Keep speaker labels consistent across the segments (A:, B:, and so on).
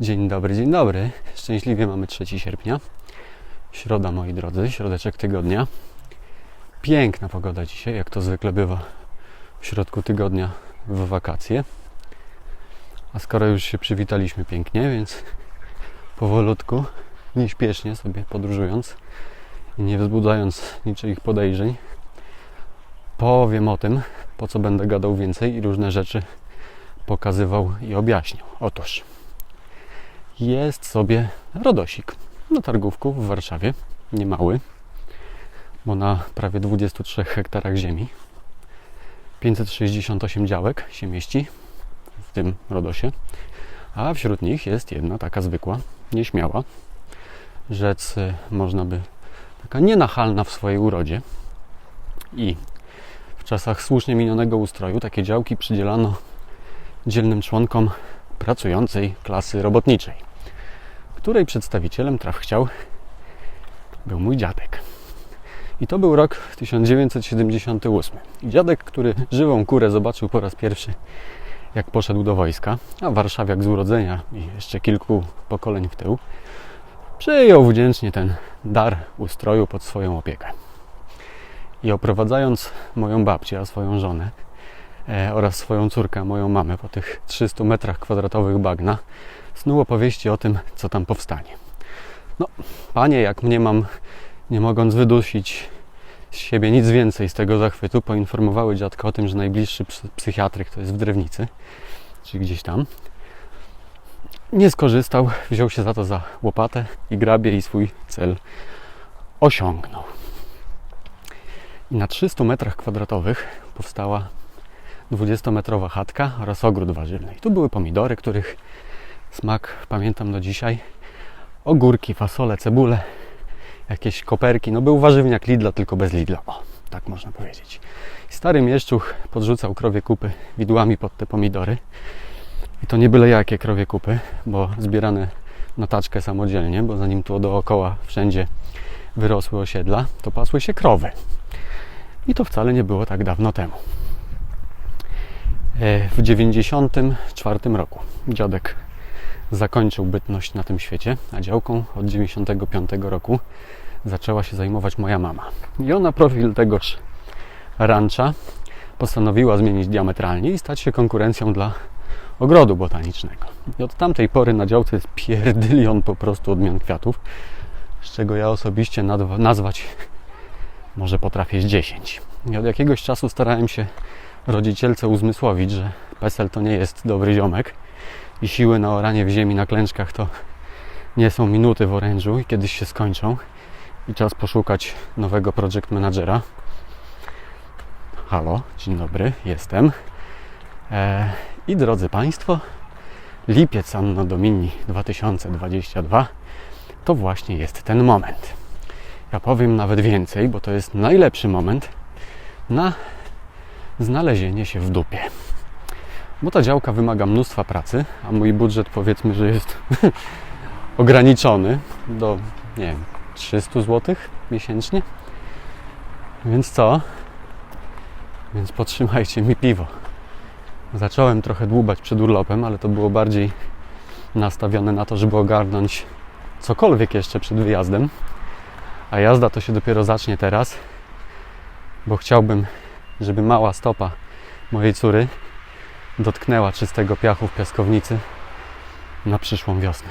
A: Dzień dobry, dzień dobry. Szczęśliwie mamy 3 sierpnia. Środa, moi drodzy, środeczek tygodnia. Piękna pogoda dzisiaj, jak to zwykle bywa w środku tygodnia w wakacje. A skoro już się przywitaliśmy pięknie, więc powolutku, nieśpiesznie sobie podróżując i nie wzbudzając niczyich podejrzeń, powiem o tym, po co będę gadał więcej i różne rzeczy pokazywał i objaśniał. Otóż jest sobie rodosik. Na targówku w Warszawie, niemały, bo na prawie 23 hektarach ziemi. 568 działek się mieści w tym rodosie, a wśród nich jest jedna taka zwykła, nieśmiała, rzec y, można by taka nienachalna w swojej urodzie. I w czasach słusznie minionego ustroju takie działki przydzielano dzielnym członkom pracującej klasy robotniczej, której przedstawicielem traf chciał był mój dziadek. I to był rok 1978. I dziadek, który żywą kurę zobaczył po raz pierwszy, jak poszedł do wojska, a warszawiak z urodzenia i jeszcze kilku pokoleń w tył, przyjął wdzięcznie ten dar ustroju pod swoją opiekę. I oprowadzając moją babcię, a swoją żonę, oraz swoją córkę, moją mamę, po tych 300 metrach kwadratowych bagna, snuł opowieści o tym, co tam powstanie. No, panie, jak mnie mam, nie mogąc wydusić z siebie nic więcej z tego zachwytu, poinformowały dziadka o tym, że najbliższy psy- psychiatryk to jest w Drewnicy, czyli gdzieś tam. Nie skorzystał, wziął się za to za łopatę i grabie i swój cel osiągnął. I na 300 metrach kwadratowych powstała 20-metrowa chatka oraz ogród warzywny. I tu były pomidory, których smak pamiętam do dzisiaj. Ogórki, fasole, cebule, jakieś koperki. No był warzywniak Lidla, tylko bez Lidla. O, tak można powiedzieć. Stary mieszczuch podrzucał krowie kupy widłami pod te pomidory. I to nie byle jakie krowie kupy, bo zbierane na taczkę samodzielnie, bo zanim tu dookoła wszędzie wyrosły osiedla, to pasły się krowy. I to wcale nie było tak dawno temu. E, W 94 roku dziadek zakończył bytność na tym świecie, a działką od 95 roku zaczęła się zajmować moja mama. I ona profil tegoż rancha postanowiła zmienić diametralnie i stać się konkurencją dla ogrodu botanicznego. I od tamtej pory na działce jest pierdylion po prostu odmian kwiatów, z czego ja osobiście nazwać może potrafię z 10. I od jakiegoś czasu starałem się rodzicielce uzmysłowić, że PESEL to nie jest dobry ziomek i siły na oranie w ziemi na klęczkach to nie są minuty w orężu i kiedyś się skończą i czas poszukać nowego project managera. Halo, dzień dobry, jestem. E, I drodzy Państwo, lipiec Anno Domini 2022 to właśnie jest ten moment. Ja powiem nawet więcej, bo to jest najlepszy moment na znalezienie się w dupie. Bo ta działka wymaga mnóstwa pracy, a mój budżet powiedzmy, że jest ograniczony do, nie wiem, 300 zł miesięcznie. Więc co? Więc potrzymajcie mi piwo. Zacząłem trochę dłubać przed urlopem, ale to było bardziej nastawione na to, żeby ogarnąć cokolwiek jeszcze przed wyjazdem. A jazda to się dopiero zacznie teraz, bo chciałbym, żeby mała stopa mojej córy dotknęła czystego piachu w piaskownicy na przyszłą wiosnę.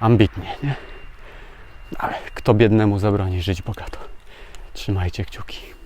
A: Ambitnie, nie? Ale kto biednemu zabroni żyć bogato? Trzymajcie kciuki.